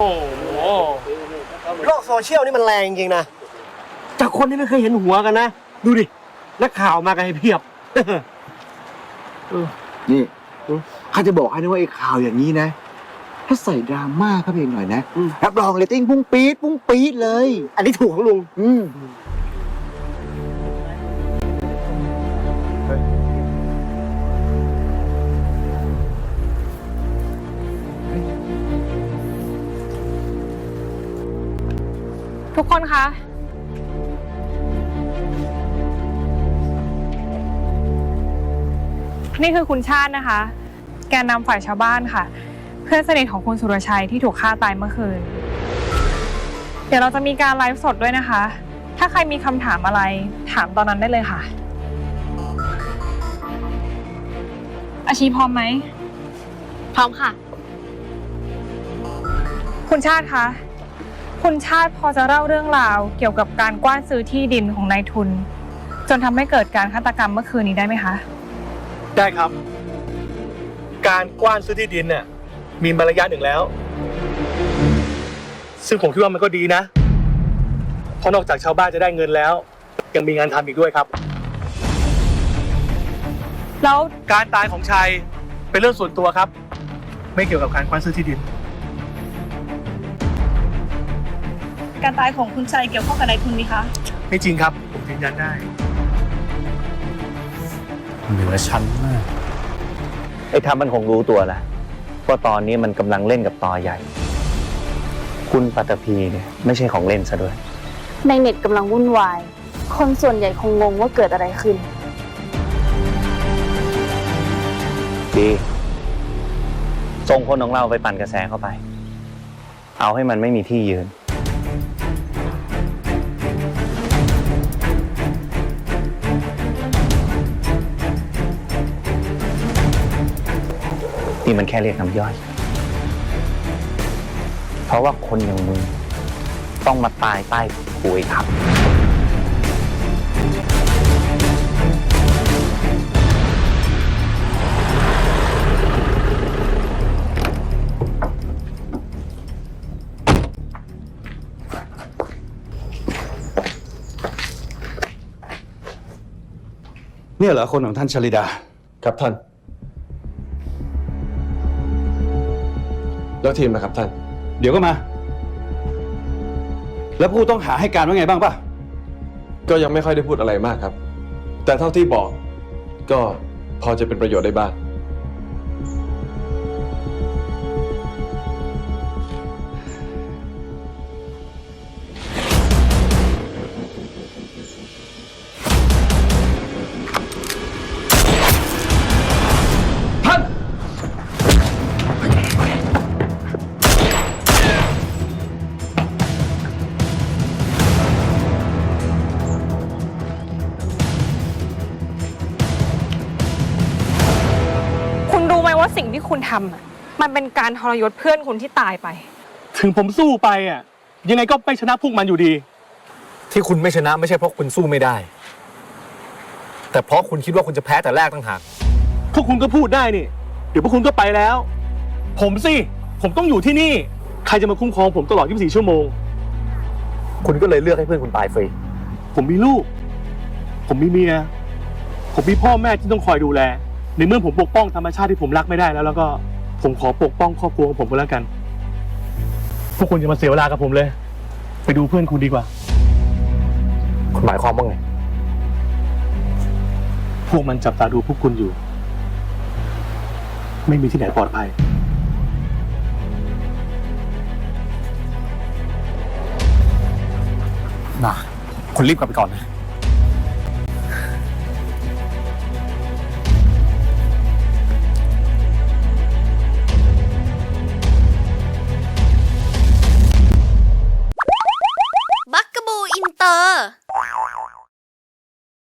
โอ้โหโลกโซเชียลนี่มันแรงจริงๆนะ จากคนที่ไม่เคยเห็นหัวกันนะ ดูดินักข่าวมากันให้เพียบนี่อืมข้าจะบอกให้นะว่าไอ้ข่าวอย่างนี้นะ ถ้าใส่ดราม่าเข้าไปอีกหน่อยนะอืมรับรองเรตติ้งพุ่งปี๊ดพุ่งปี๊ดเลย อันนี้ถูกของลุง อืม ทุกคนคะ นี่คือคุณชาตินะคะ แกนนำฝ่ายชาวบ้านค่ะ เพื่อนสนิทของคุณสุรชัยที่ถูกฆ่าตายเมื่อคืน เดี๋ยวเราจะมีการไลฟ์สดด้วยนะคะ ถ้าใครมีคำถามอะไรถามตอนนั้นได้เลยค่ะ อาชีพร้อมไหม พร้อมค่ะ คุณชาติคะ คุณชาติพอจะเล่าเรื่องราวเกี่ยวกับการกว้านซื้อที่ดินของนายทุน จนทำให้เกิดการฆาตกรรมเมื่อคืนนี้ได้ไหมคะ ได้ครับ การกว้านซื้อที่ดินเนี่ยมีมาระยะหนึ่งแล้ว ซึ่งผมคิดว่ามันก็ดีนะ เพราะนอกจากชาวบ้านจะได้เงินแล้ว ยังมีงานทำอีกด้วยครับ แล้วการตายของชัยเป็นเรื่องส่วนตัวครับ ไม่เกี่ยวกับการกว้านซื้อที่ดิน การตายของคุณชัยเกี่ยวข้องกับนายทุนไหมคะไม่จริงครับ ผมยืนยันได้เหนือชั้นมาก ไอ้ทัพมันคงรู้ตัวแล้วว่าตอนนี้มันกำลังเล่นกับตอใหญ่ คุณปัตตภีเนี่ยไม่ใช่ของเล่นซะด้วย ในเน็ตกำลังวุ่นวาย คนส่วนใหญ่คงงงว่าเกิดอะไรขึ้น ดีส่งคนของเราไปปั่นกระแสเข้าไป เอาให้มันไม่มีที่ยืน นี่มันแค่เรียกน้ำย่อย เพราะว่าคนอย่างมึงต้องมาตายใต้ปุยครับ เนี่ยเหรอคนของท่านชลิดา ครับท่าน แล้วทีมนะครับท่าน เดี๋ยวก็มา แล้วผู้ต้องหาให้การว่าไงบ้างป่ะ ก็ยังไม่ค่อยได้พูดอะไรมากครับ แต่เท่าที่บอกก็พอจะเป็นประโยชน์ได้บ้าง สิ่งที่คุณทำอะมันเป็นการทรยศเพื่อนคุณที่ตายไป ถึงผมสู้ไปอะ ยังไงก็ไม่ชนะพวกมันอยู่ดี ที่คุณไม่ชนะไม่ใช่เพราะคุณสู้ไม่ได้ แต่เพราะคุณคิดว่าคุณจะแพ้แต่แรกต่างหาก พวกคุณก็พูดได้นี่ เดี๋ยวพวกคุณก็ไปแล้ว ผมสิ ผมต้องอยู่ที่นี่ ใครจะมาคุ้มครองผมตลอด 24 ชั่วโมง คุณก็เลยเลือกให้เพื่อนคุณตายฟรี ผมมีลูก ผมมีเมีย ผมมีพ่อแม่ที่ต้องคอยดูแล ในเมื่อผมปกป้องธรรมชาติที่ผมรักไม่ได้แล้ว แล้วก็ผมขอปกป้องครอบครัวของผมก็แล้วกัน พวกคุณจะมาเสียเวลากับผมเลย ไปดูเพื่อนคุณดีกว่า คุณหมายความว่าไง พวกมันจับตาดูพวกคุณอยู่ ไม่มีที่ไหนปลอดภัยน่ะคุณรีบกลับไปก่อนนะ